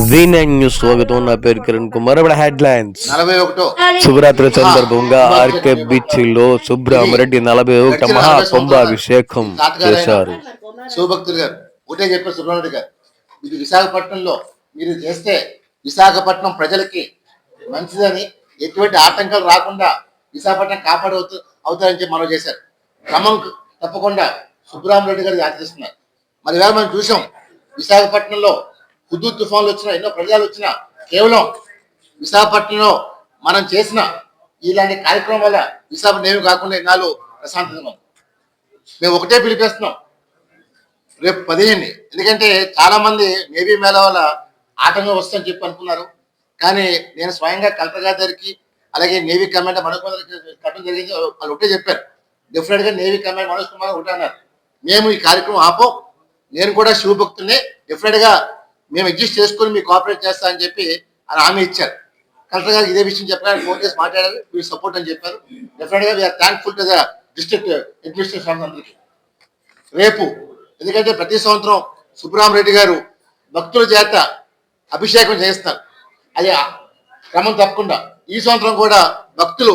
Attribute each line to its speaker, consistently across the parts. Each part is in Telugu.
Speaker 1: న్యూస్ స్వాగతం. నా పేరు కిరణ్ కుమార్. ఇప్పుడు హెడ్ లైన్స్ శివరాత్రి సందర్భంగా ఆర్కే బీచ్లో సుబ్రహ్మరెడ్డి నలభై ఒకటి మహా కుంభాభిషేకం చేశారు.
Speaker 2: శివభక్తులు గారు ఒకటే చెప్పారు సుబ్రహ్మణ్యుడు గారు. ఇది విశాఖపట్నంలో మీరు చేస్తే విశాఖపట్నం ప్రజలకి మంచిదని ఎటువంటి ఆటంకాలు రాకుండా విశాఖపట్నం కాపాడవుతూ అవుతారని చెప్పి మనం చేశారు. క్రమం తప్పకుండా సుబ్రహ్మరెడ్డి గారు ఆచరిస్తున్నారు మరి వేళ మనం చూసాం విశాఖపట్నంలో హుద్దు తుఫాన్లు వచ్చినా ఎన్నో ప్రజలు వచ్చినా కేవలం విశాఖపట్నంలో మనం చేసిన ఇలాంటి కార్యక్రమం వల్ల విశాఖపట్నం ఏమి కాకుండా ఎన్నాళ్ళు ప్రశాంతంగా మేము ఒకటే పిలిపేస్తున్నాం. రేపు పదిహేను ఎందుకంటే చాలా మంది నేవీ మేళ వల్ల ఆటంకం వస్తుందని చెప్పి అనుకున్నారు. కానీ నేను స్వయంగా కలెక్టర్ గారి దగ్గరికి అలాగే నేవీ కమాండర్ మనోజ్ కుమార్ కట్టడం జరిగింది వాళ్ళు ఒకటే చెప్పారు. డెఫినెట్గా నేవీ కమాండర్ మనోజ్ కుమార్ ఒకటే అన్నారు. మేము ఈ కార్యక్రమం ఆపం. నేను కూడా శివభక్తుల్ని డెఫినెట్గా మేము అడ్జస్ట్ చేసుకొని మీకు కోఆపరేట్ చేస్తా అని చెప్పి ఆయన హామీ ఇచ్చారు. కలెక్టర్ గారు ఇదే విషయం చెప్పారు ఫోన్ చేసి మాట్లాడారు మీరు సపోర్ట్ అని చెప్పారు. డెఫినెట్గా we're thankful to the district administration అందరికీ. రేపు ఎందుకంటే ప్రతి సంవత్సరం సుబ్రహ్మరెడ్డి గారు భక్తుల చేత అభిషేకం చేస్తారు. అది క్రమం తప్పకుండా. ఈ సంవత్సరం కూడా భక్తులు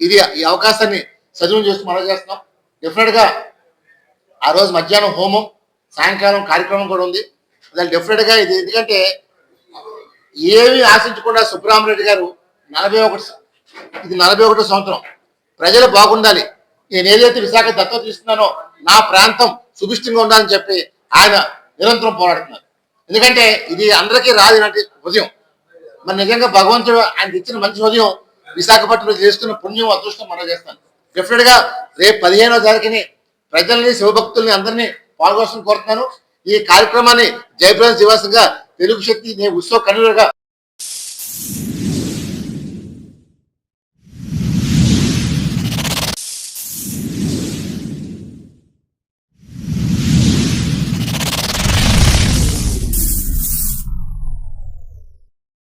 Speaker 2: ఇది ఈ అవకాశాన్ని సజీవం చేస్తూ మనం చేస్తున్నాం. డెఫినెట్గా ఆ రోజు మధ్యాహ్నం హోమం సాయంకాలం కార్యక్రమం కూడా ఉంది. దాని డెఫినెట్గా ఇది. ఎందుకంటే ఏమీ ఆశించకుండా సుబ్బరామరెడ్డి గారు నలభై ఒకటి ఇది నలభై ఒకటో సంవత్సరం. ప్రజలు బాగుండాలి. నేను ఏదైతే విశాఖ దత్తత తీస్తున్నానో నా ప్రాంతం సుభిష్టంగా ఉండాలని చెప్పి ఆయన నిరంతరం పోరాడుతున్నారు. ఎందుకంటే ఇది అందరికీ రాదు ఉదయం. మరి నిజంగా భగవంతుడు ఆయనకి ఇచ్చిన మంచి ఉదయం విశాఖపట్నంలో చేసుకున్న పుణ్యం అదృష్టం మనం చేస్తాను డెఫినెట్గా రేపు పదిహేనో తారీఖుని ప్రజల్ని శివభక్తుల్ని అందరినీ పాల్గొనడం కోరుతున్నాను. ఈ కార్యక్రమాన్ని జయప్రద దివాసంగా తెలుగు శక్తి నేను ఉత్సవ కన్వీనర్గా